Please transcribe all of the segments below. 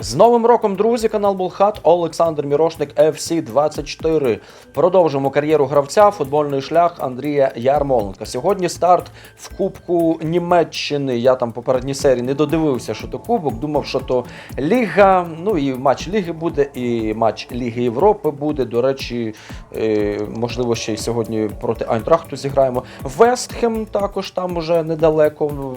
З Новим роком, друзі, канал Булхат, Олександр Мірошник, FC 24. Продовжимо кар'єру гравця, футбольний шлях Андрія Ярмоленка. Сьогодні старт в Кубку Німеччини. Я там попередній серії не додивився, що то Кубок. Думав, що то Ліга. Ну і матч Ліги буде, і матч Ліги Європи буде. До речі, е, можливо, ще й сьогодні проти Айнтрахту зіграємо. Вестхем також там уже недалеко в-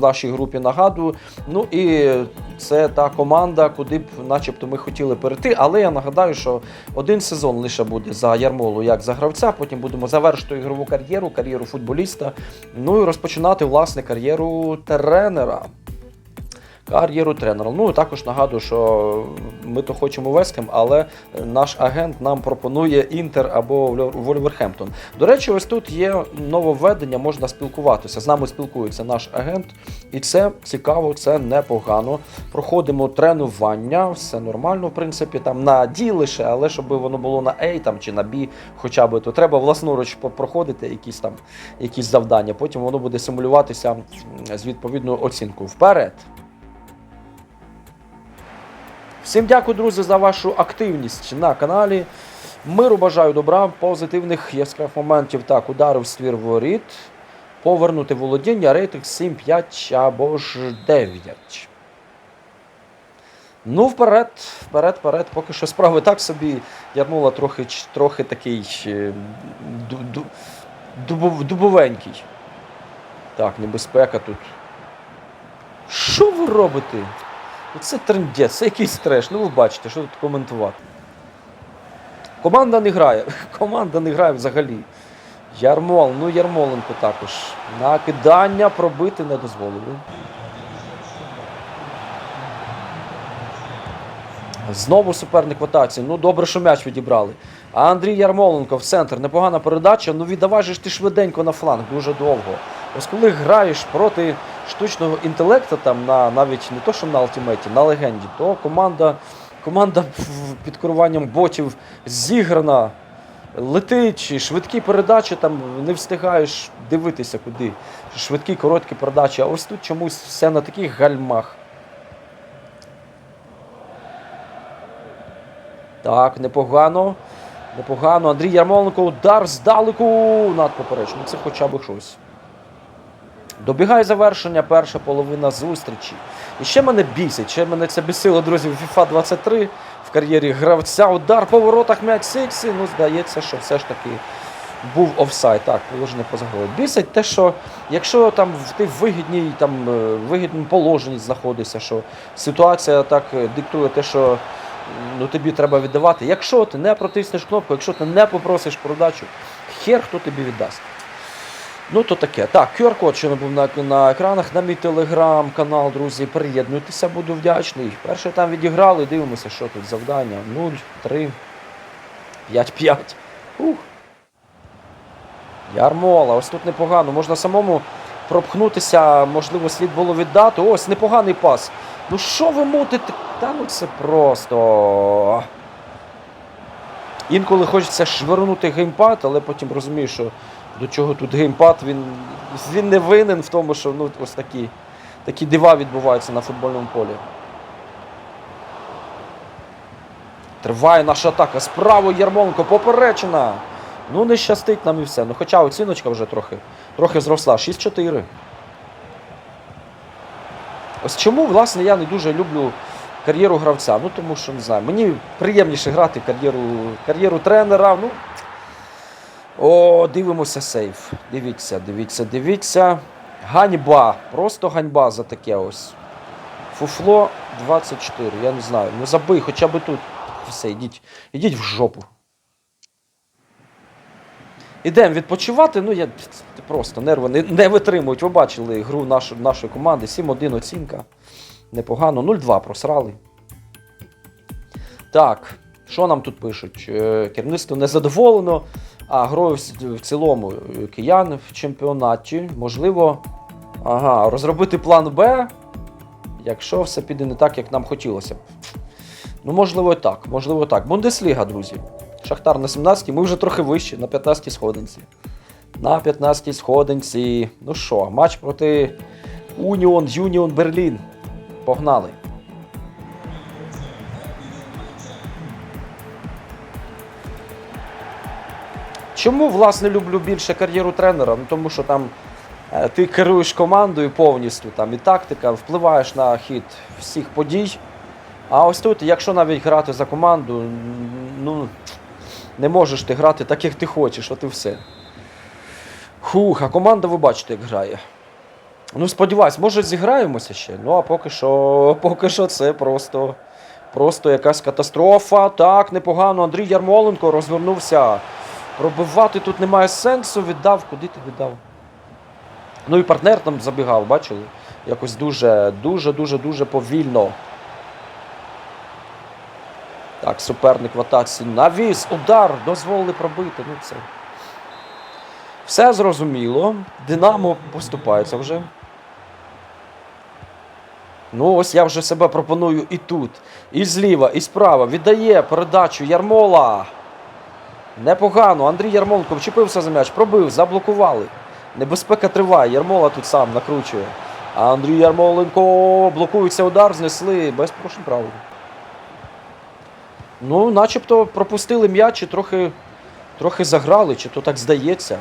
нашій групі нагадую. Ну і це та команда, куди б, начебто, ми хотіли перейти. Але я нагадаю, що один сезон лише буде за Ярмолу як за гравця. Потім будемо завершити ігрову кар'єру, кар'єру футболіста. Ну і розпочинати власне кар'єру тренера. Кар'єру тренера. Ну також нагадую, що ми то хочемо Вескем, але наш агент нам пропонує Інтер або Вольверхемптон. До речі, ось тут є нововведення, можна спілкуватися. З нами спілкується наш агент, і це цікаво, це непогано. Проходимо тренування, все нормально, в принципі, там на D лише, але щоб воно було на A там, чи на B хоча б, то треба власноруч проходити якісь там якісь завдання. Потім воно буде симулюватися з відповідною оцінкою. Вперед! Всім дякую, друзі, за вашу активність на каналі. Миру бажаю добра, позитивних яскравих моментів. Так, ударив ствір воріт. Повернути володіння, рейтинг 7, 5 або ж 9. Ну, вперед, вперед, вперед. Поки що справи так собі. Ярмола трохи, трохи такий е, ду- ду- дубовенький. Так, небезпека тут. Що ви робите? Це трендець, це якийсь треш. Ну ви бачите, що тут коментувати. Команда не грає. Команда не грає взагалі. Ярмол, ну Ярмоленко також. Накидання пробити не дозволили. Знову суперник в атаці. Ну добре, що м'яч відібрали. А Андрій Ярмоленко в центр. Непогана передача. Ну віддавай ж ти швиденько на фланг, дуже довго. Ось коли граєш проти штучного інтелекту, там на навіть не то, що на алтимейті, на легенді, то команда, команда під керуванням ботів зіграна. Летить, швидкі передачі, там не встигаєш дивитися куди. Швидкі, короткі передачі. А ось тут чомусь все на таких гальмах. Так, непогано. Непогано. Андрій Ярмоленко, удар здалеку над поперечним. Це хоча б щось. Добігає завершення, перша половина зустрічі. І ще мене бісить, ще мене це бісило, друзі, в FIFA 23 в кар'єрі гравця. Удар по воротах м'яч Сиксі. Ну, здається, що все ж таки був офсайд. Так, положення поза грою. Бісить те, що якщо там ти в вигідній, там, е, вигідному положенні знаходишся, що ситуація так е, диктує те, що ну, тобі треба віддавати. Якщо ти не протиснеш кнопку, якщо ти не попросиш продачу, хер хто тобі віддасть. Ну, то таке. Так, QR-код, що не був на, на екранах, на мій телеграм-канал, друзі, приєднуйтеся, буду вдячний. Перше там відіграли, дивимося, що тут завдання. 0, 3, 5, 5. Ух. Ярмола, ось тут непогано. Можна самому пропхнутися, можливо, слід було віддати. Ось непоганий пас. Ну що ви мутите? Та ну це просто. Інколи хочеться швирнути геймпад, але потім розумію, що до чого тут геймпад, він, він не винен в тому, що ну, ось такі, такі дива відбуваються на футбольному полі. Триває наша атака. Справа Ярмоленко поперечена. Ну, не щастить нам і все. Ну, хоча оціночка вже трохи, трохи зросла. 6-4. Ось чому, власне, я не дуже люблю кар'єру гравця. Ну, тому що не знаю, мені приємніше грати кар'єру, кар'єру тренера. Ну, о, дивимося сейф. Дивіться, дивіться, дивіться. Ганьба. Просто ганьба за таке ось. Фуфло 24. Я не знаю. Ну забий хоча б тут. Все, йдіть, йдіть в жопу. Ідемо відпочивати. Ну, я просто нерви не, не витримують. Ви бачили гру нашу, нашої команди. 7-1 оцінка. Непогано. 0-2 просрали. Так, що нам тут пишуть? Е, Керівництво не задоволено, а грою в- цілому е, киян в чемпіонаті. Можливо, ага, розробити план Б, якщо все піде не так, як нам хотілося. Ну, можливо, так. Можливо, так. Бундесліга, друзі. Шахтар на 17-й, ми вже трохи вище, на 15-й сходинці. На 15-й сходинці. Ну що, матч проти Уніон Юніон Берлін. Погнали. Чому, власне, люблю більше кар'єру тренера? Ну, тому що там е, ти керуєш командою повністю, там і тактика, впливаєш на хід всіх подій. А ось тут, якщо навіть грати за команду, ну не можеш ти грати так, як ти хочеш, от і все. Хух, а команда ви бачите, як грає. Ну, сподіваюсь, може зіграємося ще. Ну, а поки що, поки що це просто, просто якась катастрофа. Так, непогано. Андрій Ярмоленко розвернувся. Пробивати тут немає сенсу. Віддав. Куди ти віддав? Ну і партнер там забігав, бачили? Якось дуже, дуже, дуже, дуже повільно. Так, суперник в атаці. Навіс, удар, дозволили пробити. Ну, це. Все зрозуміло. Динамо поступається вже. Ну, ось я вже себе пропоную і тут, і зліва, і справа. Віддає передачу Ярмола. Непогано. Андрій Ярмоленко вчепився за м'яч, пробив, заблокували. Небезпека триває. Ярмола тут сам накручує. Андрій Ярмоленко блокується удар, знесли без порушень правил. Ну, начебто пропустили м'яч і трохи, трохи заграли, чи то так здається.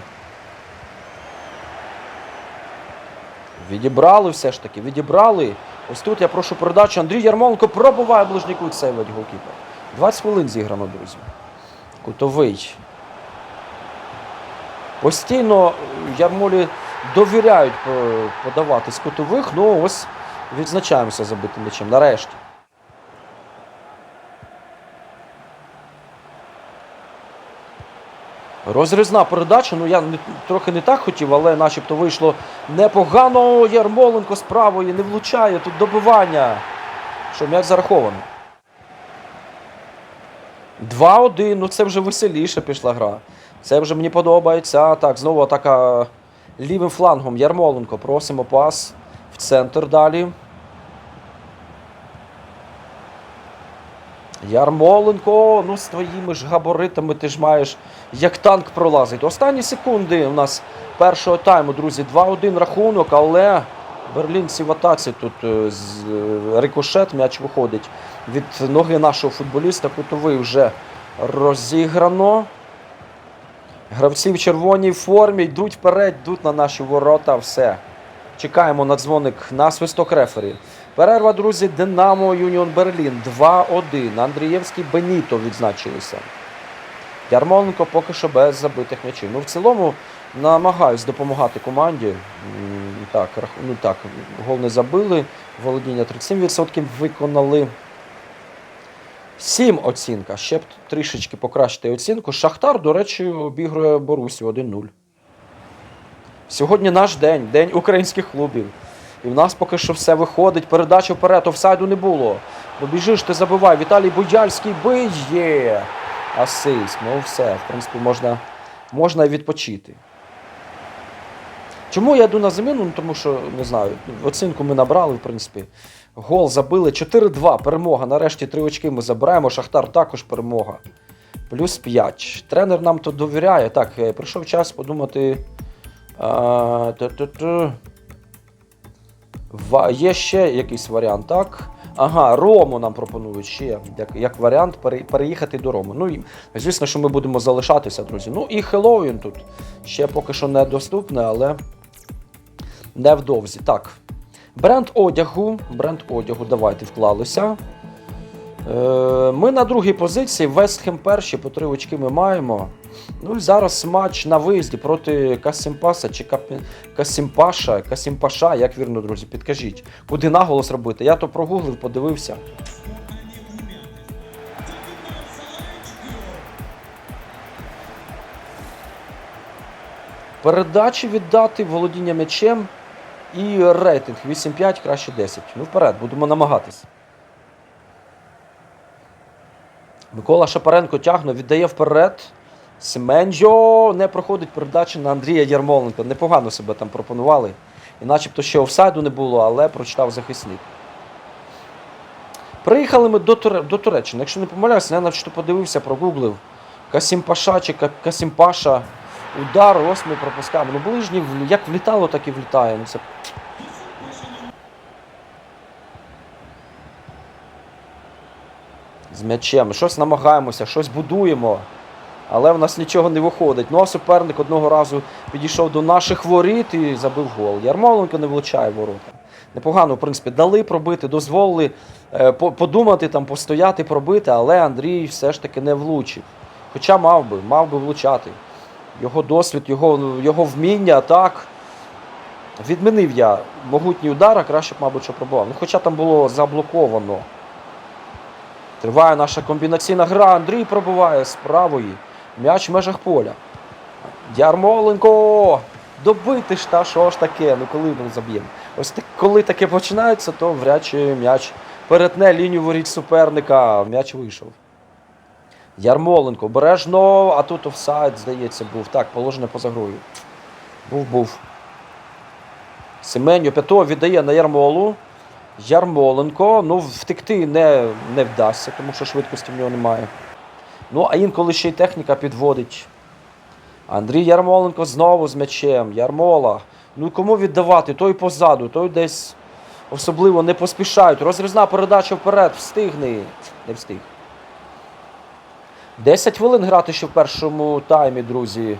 Відібрали все ж таки, відібрали. Ось тут я прошу передачу. Андрій Ярмоленко пробиває ближній кут сейвить голкіпер. 20 хвилин зіграно, друзі. Кутовий. Постійно Ярмолі довіряють е, подавати з кутових. Ну ось відзначаємося забитим м'ячем. Нарешті. Розрізна передача, ну я не, трохи не так хотів, але начебто вийшло непогано. Ярмоленко з правої не влучає. Тут добивання. Що м'яч зарахований. 2-1, ну це вже веселіше пішла гра. Це вже мені подобається. Так, знову атака лівим флангом. Ярмоленко. Просимо пас в центр далі. Ярмоленко, ну з твоїми ж габаритами ти ж маєш як танк пролазити. Останні секунди у нас першого тайму, друзі, 2-1 рахунок, але берлінці в атаці тут е, е, рикошет, м'яч виходить від ноги нашого футболіста. Кутовий вже розіграно. Гравці в червоній формі йдуть вперед, йдуть на наші ворота. Все. Чекаємо на дзвоник на свисток рефері. Перерва, друзі, Динамо Юніон Берлін 2-1. Андрієвський Беніто відзначилися. Ярмоленко поки що без забитих м'ячів. Ну, в цілому намагаюсь допомагати команді. Так, ну так, гол не забили. Володіння 37% виконали. 7 оцінка. Ще б трішечки покращити оцінку. Шахтар, до речі, обігрує Борусю 1-0. Сьогодні наш день, день українських клубів. І в нас поки що все виходить. Передача вперед, офсайду не було. Ну біжиш, ти забивай. Віталій Бояльський биє. Асист. Ну все, в принципі, можна, можна відпочити. Чому я йду на заміну? Ну, тому що, не знаю, оцінку ми набрали, в принципі. Гол забили 4-2. Перемога. Нарешті три очки ми забираємо. Шахтар також перемога. Плюс 5. Тренер нам тут довіряє. Так, е, прийшов час подумати. А, Є ще якийсь варіант, так? Ага, Рому нам пропонують ще як, як варіант переїхати до Рому. Ну і звісно, що ми будемо залишатися, друзі. Ну і Хеллоуін тут ще поки що недоступне, але невдовзі. Так. Бренд одягу. Бренд одягу, давайте вклалися. Е, ми на другій позиції. Вестхем перші, по три очки ми маємо. Ну і зараз матч на виїзді проти Касімпаса чи. Касімпаша. Касімпаша, як вірно, друзі, підкажіть, куди наголос робити? Я то прогуглив, подивився. Передачі віддати, володіння м'ячем і рейтинг 8-5, краще 10. Ну вперед, будемо намагатись. Микола Шапаренко тягне, віддає вперед. Семенджо не проходить передачі на Андрія Ярмоленка. Непогано себе там пропонували. І начебто ще офсайду не було, але прочитав захисник. Приїхали ми до, Туре... до Туреччини. Якщо не помиляюся, я начебто подивився, прогуглив. Касімпаша чи Ка- Касімпаша. Удар, ось ми пропускаємо. Ну ближній в- як влітало, так і влітає. Ну, це... З м'ячем. Щось намагаємося, щось будуємо. Але в нас нічого не виходить. Ну а суперник одного разу підійшов до наших воріт і забив гол. Ярмоленко не влучає ворота. Непогано, в принципі, дали пробити, дозволили е, по- подумати, там, постояти, пробити, але Андрій все ж таки не влучив. Хоча мав би, мав би влучати. Його досвід, його, його вміння, так. Відмінив я могутній удар, а краще б, мабуть, що пробував. Ну, хоча там було заблоковано. Триває наша комбінаційна гра. Андрій пробиває з правої. М'яч в межах поля. Ярмоленко! Добити ж та що ж таке? Ну коли ми заб'ємо? Ось так, коли таке починається, то вряд чи м'яч перетне лінію воріт суперника. М'яч вийшов. Ярмоленко, обережно, а тут офсайд, здається, був. Так, положення поза грою. Був, був. Семеню П'ятого віддає на Ярмолу. Ярмоленко. Ну, втекти не, не вдасться, тому що швидкості в нього немає. Ну, а інколи ще й техніка підводить. Андрій Ярмоленко знову з м'ячем. Ярмола. Ну кому віддавати? Той позаду, той десь особливо не поспішають. Розрізна передача вперед. Встигне. Не встиг. 10 хвилин грати ще в першому таймі, друзі.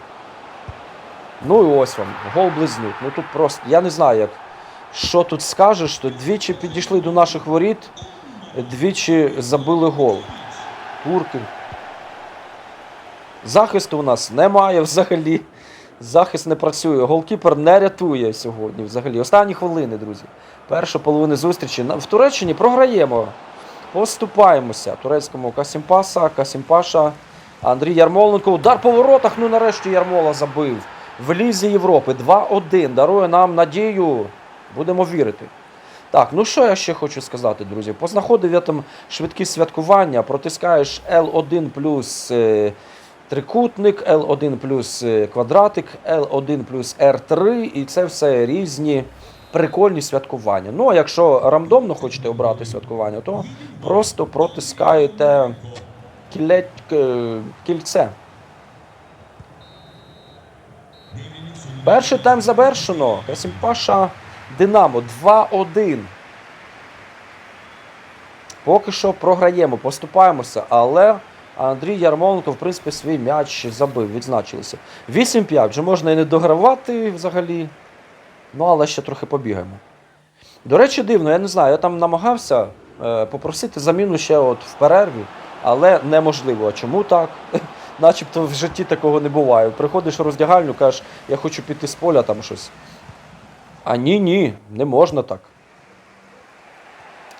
Ну і ось вам, гол близнюк. Ну тут просто, я не знаю, як. Що тут скажеш, то двічі підійшли до наших воріт, двічі забили гол. Турки. Захисту у нас немає взагалі. Захист не працює. Голкіпер не рятує сьогодні взагалі. Останні хвилини, друзі. Перша половина зустрічі. В Туреччині програємо. Поступаємося. Турецькому Касімпаса, Касімпаша. Андрій Ярмоленко. Удар по воротах. Ну нарешті Ярмола забив. В Лізі Європи 2-1. Дарує нам надію. Будемо вірити. Так, ну що я ще хочу сказати, друзі? Познаходив я там швидкі святкування, протискаєш L1 плюс е, трикутник, L1 плюс е, квадратик, L1 плюс R3, і це все різні прикольні святкування. Ну, а якщо рандомно хочете обрати святкування, то просто протискаєте кільце. Перший тайм завершено. Касімпаша Динамо 2-1. Поки що програємо, поступаємося, але Андрій Ярмоленко, в принципі, свій м'яч забив, відзначилися. 8-5, вже можна і не догравати взагалі. Ну, але ще трохи побігаємо. До речі, дивно, я не знаю, я там намагався е, попросити заміну ще от в перерві, але неможливо. А чому так? Начебто в житті такого не буває. Приходиш в роздягальню, кажеш, я хочу піти з поля там щось. А ні, ні, не можна так.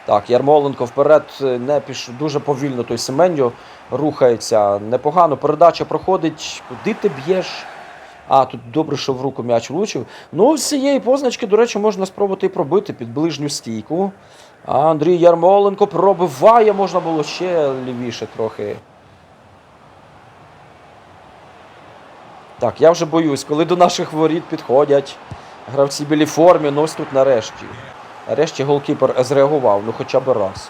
Так, Ярмоленко вперед е, не піш... дуже повільно той Семеньо рухається. Непогано. Передача проходить. Куди ти б'єш? А, тут добре, що в руку м'яч влучив. Ну, з цієї позначки, до речі, можна спробувати і пробити під ближню стійку. Андрій Ярмоленко пробиває, можна було ще лівіше трохи. Так, я вже боюсь, коли до наших воріт підходять гравці в білій формі, ну ось тут нарешті. Нарешті голкіпер зреагував, ну хоча б раз.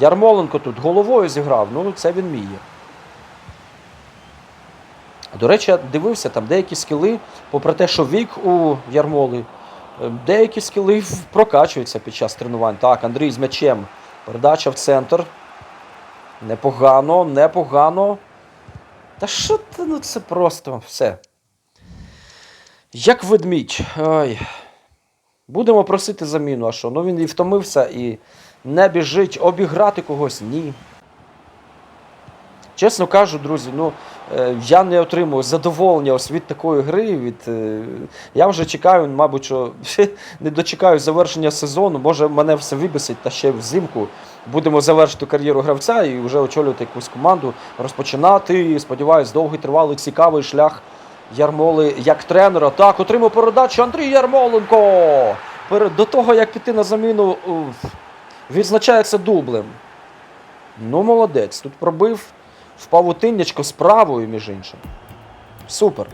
Ярмоленко тут головою зіграв, ну це він вміє. До речі, дивився там деякі скіли, попри те, що вік у Ярмоли, е, деякі скіли прокачуються під час тренувань. Так, Андрій з м'ячем. Передача в центр. Непогано, непогано. Та що ти, ну це просто все. Як ведмідь. Ой. Будемо просити заміну, а що? Ну він і втомився і не біжить обіграти когось. Ні. Чесно кажу, друзі, ну я не отримую задоволення ось від такої гри. Від, е, я вже чекаю, мабуть, що не дочекаю завершення сезону. Може, мене все вибісить, та ще взимку будемо завершити кар'єру гравця і вже очолювати якусь команду, розпочинати. Сподіваюсь, довгий тривалий цікавий шлях Ярмоли як тренера. Так, отримав передачу Андрій Ярмоленко. До того, як піти на заміну, відзначається дублем. Ну, молодець. Тут пробив в павутиннячко з правою, між іншим. Супер.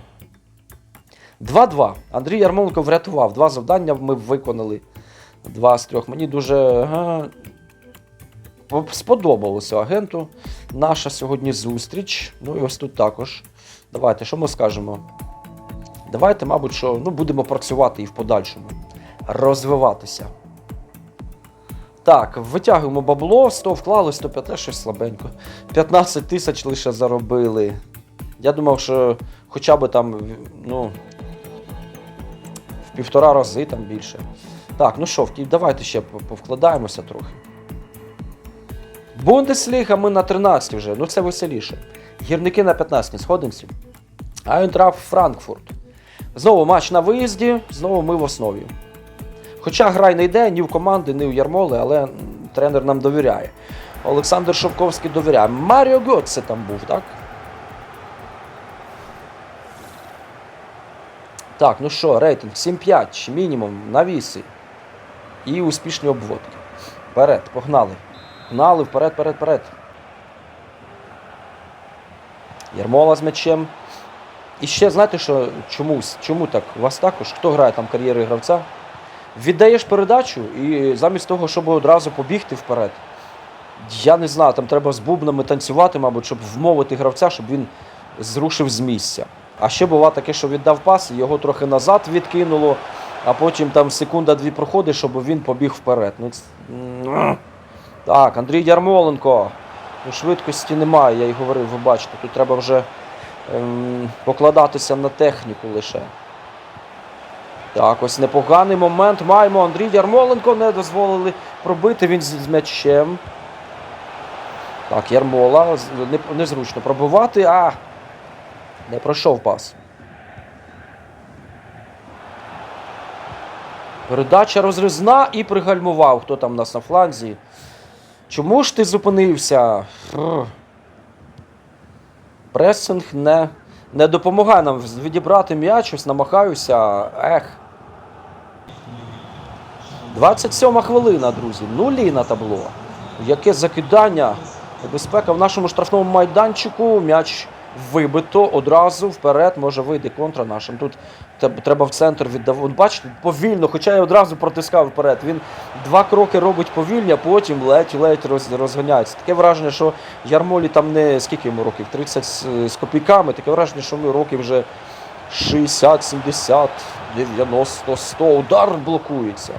2-2. Андрій Ярмоленко врятував. Два завдання ми виконали. Два з трьох. Мені дуже сподобалося агенту. Наша сьогодні зустріч. Ну і ось тут також. Давайте, що ми скажемо? Давайте, мабуть, що ну, будемо працювати і в подальшому. Розвиватися. Так, витягуємо бабло, 100 вклали, 105 щось слабенько. 15 тисяч лише заробили. Я думав, що хоча б там, ну, в півтора рази там більше. Так, ну що, давайте ще повкладаємося трохи. Бундесліга ми на 13 вже, ну це веселіше. Гірники на 15 сходимося. Айнтраф Франкфурт. Знову матч на виїзді, знову ми в основі. Хоча гра й не йде ні в команди, ні в Ярмоли, але тренер нам довіряє. Олександр Шовковський довіряє. Маріо Готце там був, так? Так, ну що, рейтинг 7-5, мінімум, навіси. І успішні обводки. Вперед, погнали. Гнали, вперед, вперед, вперед. Ярмола з м'ячем. І ще знаєте, що чомусь, чому так? У вас також, хто грає там кар'єри гравця? Віддаєш передачу і замість того, щоб одразу побігти вперед. Я не знаю, там треба з бубнами танцювати, мабуть, щоб вмовити гравця, щоб він зрушив з місця. А ще бува таке, що віддав пас, його трохи назад відкинуло, а потім там секунда-дві проходить, щоб він побіг вперед. Ну, Так, Андрій Ярмоленко. Ну, швидкості немає, я й говорив, ви бачите, тут треба вже ем, покладатися на техніку лише. Так, ось непоганий момент. Маємо Андрій Ярмоленко, не дозволили пробити він з, м'ячем. Так, Ярмола. Незручно пробивати. А! Не пройшов пас. Передача розрізна і пригальмував. Хто там у нас на фланзі? Чому ж ти зупинився? Пресинг не, не допомагає нам відібрати м'яч, ось намагаюся. Ех. 27 хвилина, друзі. Нулі на табло. Яке закидання. Небезпека в нашому штрафному майданчику. М'яч вибито одразу вперед. Може вийде контра нашим. Тут треба в центр віддавати. Бачите, повільно, хоча я одразу протискав вперед. Він два кроки робить повільно, а потім ледь-ледь роз, розганяється. Таке враження, що Ярмолі там не скільки йому років? 30 з, з копійками. Таке враження, що ми років вже 60, 70, 90, 100. Удар блокується.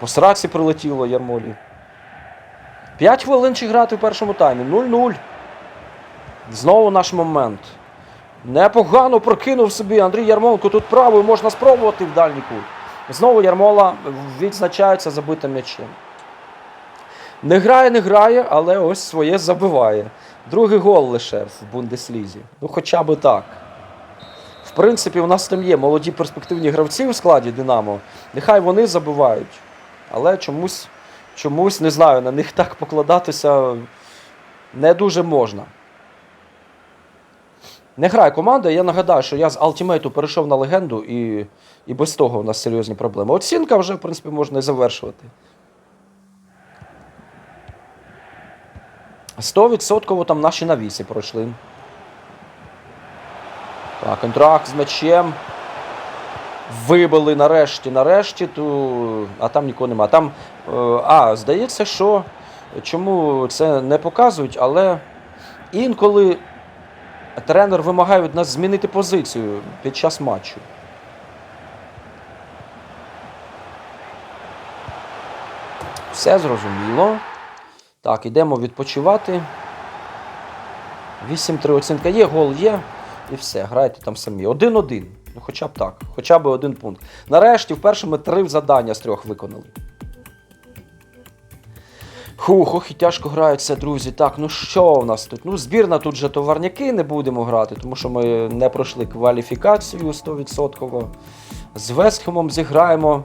По сраці прилетіло Ярмолі. 5 хвилин чи грати в першому таймі. 0-0. Знову наш момент. Непогано прокинув собі Андрій Ярмоленко. Тут правою можна спробувати в дальній кут. Знову Ярмола відзначається забитим м'ячем. Не грає, не грає, але ось своє забиває. Другий гол лише в Бундеслізі. Ну, хоча би так. В принципі, у нас там є молоді перспективні гравці у складі Динамо. Нехай вони забивають. Але чомусь, чомусь не знаю, на них так покладатися не дуже можна. Не грає команда. Я нагадаю, що я з Ultimate перейшов на легенду і, і без того у нас серйозні проблеми. Оцінка вже, в принципі, можна і завершувати. 100% там наші навіси пройшли. Так, контракт з м'ячем. Вибили нарешті, нарешті, ту... а там нікого нема. Там, е, а, здається, що чому це не показують, але інколи тренер вимагає від нас змінити позицію під час матчу. Все зрозуміло. Так, йдемо відпочивати. 8-3 оцінка є, гол є. І все, грайте там самі. Один-один. Ну, хоча б так, хоча б один пункт. Нарешті, вперше ми три завдання з трьох виконали. Хух, ох, і тяжко граються, друзі. Так, ну що у нас тут? Ну, збірна тут же товарняки не будемо грати, тому що ми не пройшли кваліфікацію 100%. З Вестхемом зіграємо.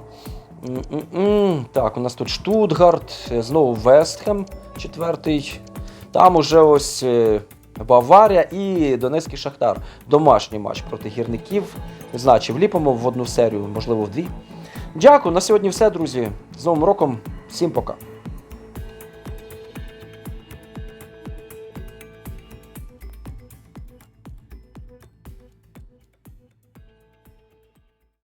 М-м-м. Так, у нас тут Штутгарт, знову Вестхем, четвертий. Там уже ось е, Баварія і Донецький Шахтар. Домашній матч проти гірників. Не знаю, чи вліпимо в одну серію, можливо, в дві. Дякую, на сьогодні все, друзі. З Новим роком, всім пока.